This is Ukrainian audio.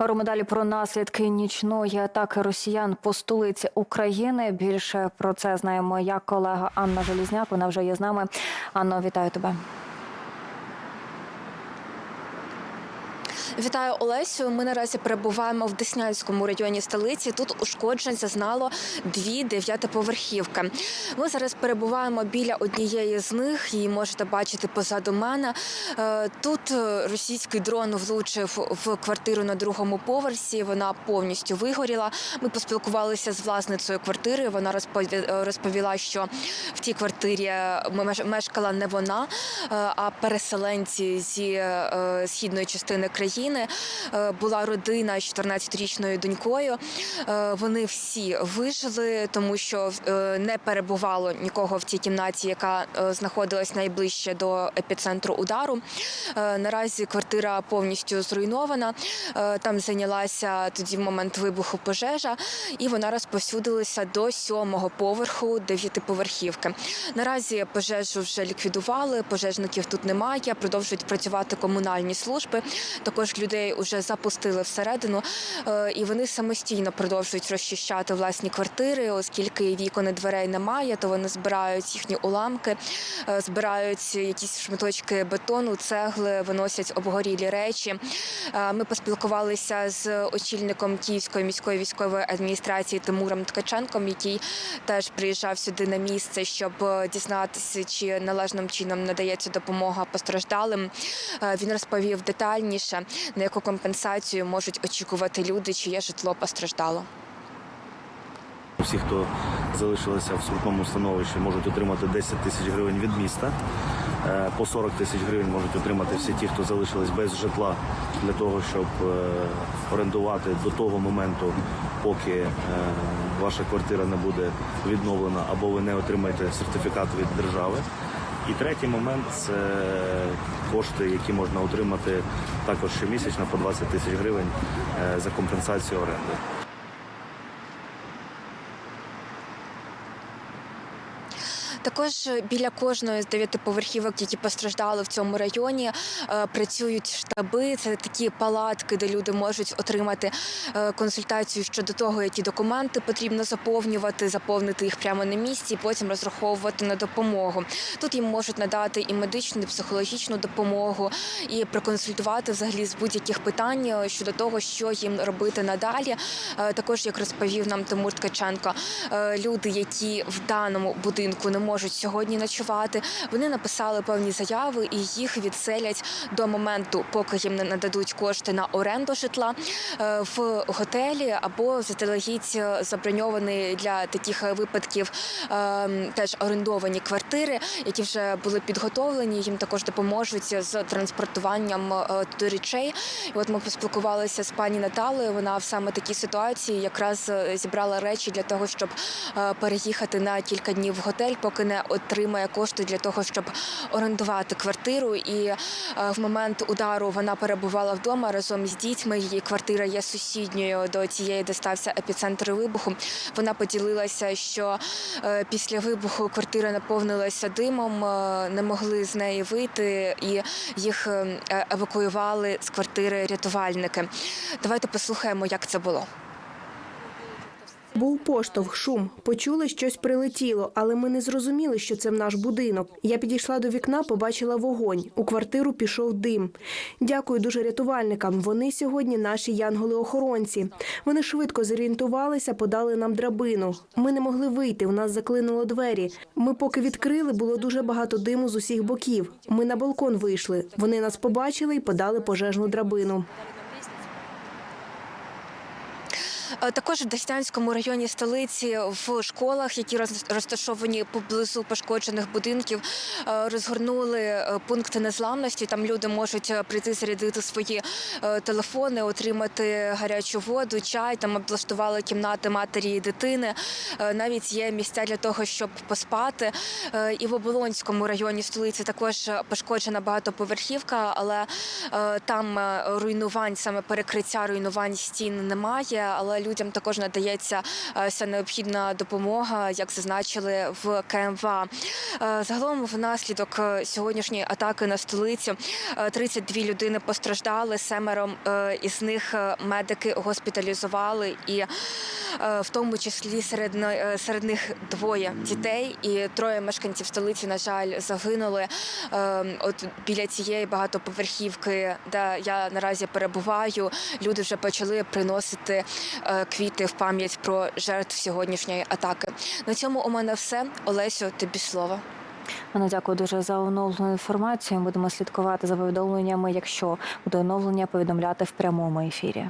Говоримо далі про наслідки нічної атаки росіян по столиці України. Більше про це знає моя колега Анна Желізняк. Вона вже є з нами. Анно, вітаю тебе. Вітаю Олесю. Ми наразі перебуваємо в Деснянському районі столиці. Тут ушкоджень зазнало дві дев'ятиповерхівки. Ми зараз перебуваємо біля однієї з них. Її можете бачити позаду мене. Е, Тут е, російський дрон влучив в квартиру на другому поверсі. Вона повністю вигоріла. Ми поспілкувалися з власницею квартири. Вона е, розповіла, що в тій квартирі меш- мешкала не вона, а переселенці зі східної частини країни. Е, Була родина з 14-річною донькою. Е, Вони всі вижили, тому що е, не перебувало нікого в тій кімнаті, яка знаходилась найближче до епіцентру удару. Наразі квартира повністю зруйнована. Там зайнялася тоді момент вибуху пожежа, і вона розповсюдилася до сьомого поверху дев'ятиповерхівки. Наразі пожежу вже ліквідували. Пожежників тут немає. Продовжують працювати комунальні служби. Також людей вже запустили всередину, е, і вони самостійно продовжують розчищати власні квартири, оскільки вікон і дверей немає, то вони збирають їхні уламки, е, збирають якісь шматочки бетону, цегли, виносять обгорілі речі. Е, Ми поспілкувалися з очільником Київської міської військової адміністрації Тимуром Ткаченком, який теж приїжджав сюди на місце, щоб дізнатися, чи належним чином надається допомога постраждалим. Він розповів детальніше, на яку компенсацію можуть очікувати люди, чиє житло постраждало. Всі, хто залишилися в скрутному становищі, можуть отримати 10 тисяч гривень від міста. Е, По 40 тисяч гривень можуть отримати всі ті, хто залишились без житла, для того, щоб е, орендувати до того моменту, поки е, ваша квартира не буде відновлена або ви не отримаєте сертифікат від держави. І третій момент це кошти, які можна отримати також щомісячно по 20 тисяч гривень е, за компенсацію оренди. Також біля кожної з дев'ятиповерхівок, які постраждали в цьому районі, е, працюють штаби. Це такі палатки, де люди можуть отримати е, консультацію щодо того, які документи потрібно заповнювати, заповнити їх прямо на місці, і потім розраховувати на допомогу. Тут їм можуть надати і медичну, і психологічну допомогу, і проконсультувати взагалі з будь-яких питань е, щодо того, що їм робити надалі. Е, Також, як розповів нам Тимур Ткаченко, е, люди, які в даному будинку не можуть сьогодні ночувати, вони написали певні заяви і їх відселять до моменту, поки їм не нададуть кошти на оренду житла е, в готелі або заздалегідь заброньовані для таких випадків е, теж орендовані квартири, які вже були підготовлені. Їм також допоможуть з транспортуванням е, туди речей. І от ми поспілкувалися з пані Наталею. Вона в саме такій ситуації якраз е, зібрала речі для того, щоб переїхати на кілька днів в готель, поки не отримає кошти для того, щоб орендувати квартиру. І е, в момент удару вона перебувала вдома разом з дітьми. Її квартира є сусідньою до тієї, де стався епіцентр вибуху. Вона поділилася, що е, після вибуху квартира наповнилася димом, е, не могли з неї вийти, і їх евакуювали з квартири рятувальники. Давайте послухаємо, як це було. Був поштовх, шум. Почули, щось прилетіло, але ми не зрозуміли, що це в наш будинок. Я підійшла до вікна, побачила вогонь. У квартиру пішов дим. Дякую дуже рятувальникам. Вони сьогодні наші янголи-охоронці. Вони швидко зорієнтувалися, подали нам драбину. Ми не могли вийти. У нас заклинуло двері. Ми поки відкрили, було дуже багато диму з усіх боків. Ми на балкон вийшли. Вони нас побачили і подали пожежну драбину. Е, Також в Деснянському районі столиці в школах, які роз- розташовані поблизу пошкоджених будинків, е, розгорнули е, пункти незламності. Там люди можуть прийти зарядити свої телефони, отримати гарячу воду, чай. Там облаштували кімнати матері і дитини. Навіть є місця для того, щоб поспати. І в Оболонському районі столиці також пошкоджена багатоповерхівка, але там руйнувань, саме перекриття руйнувань стін немає. Але людям також надається е, вся необхідна допомога, як зазначили в КМВА. Е, Загалом, внаслідок е, сьогоднішньої атаки на столицю, е, 32 людини постраждали. Семеро е, із них е, медики госпіталізували, і е, в тому числі серед е, серед них двоє дітей і троє мешканців столиці, на жаль, загинули. Е, От біля цієї багатоповерхівки, де я наразі перебуваю, люди вже почали приносити е, квіти в пам'ять про жертв сьогоднішньої атаки. На цьому у мене все. Олесю, тобі слово. Мене дякую дуже за оновлену інформацію. Будемо слідкувати за повідомленнями. Якщо буде оновлення, повідомляти в прямому ефірі.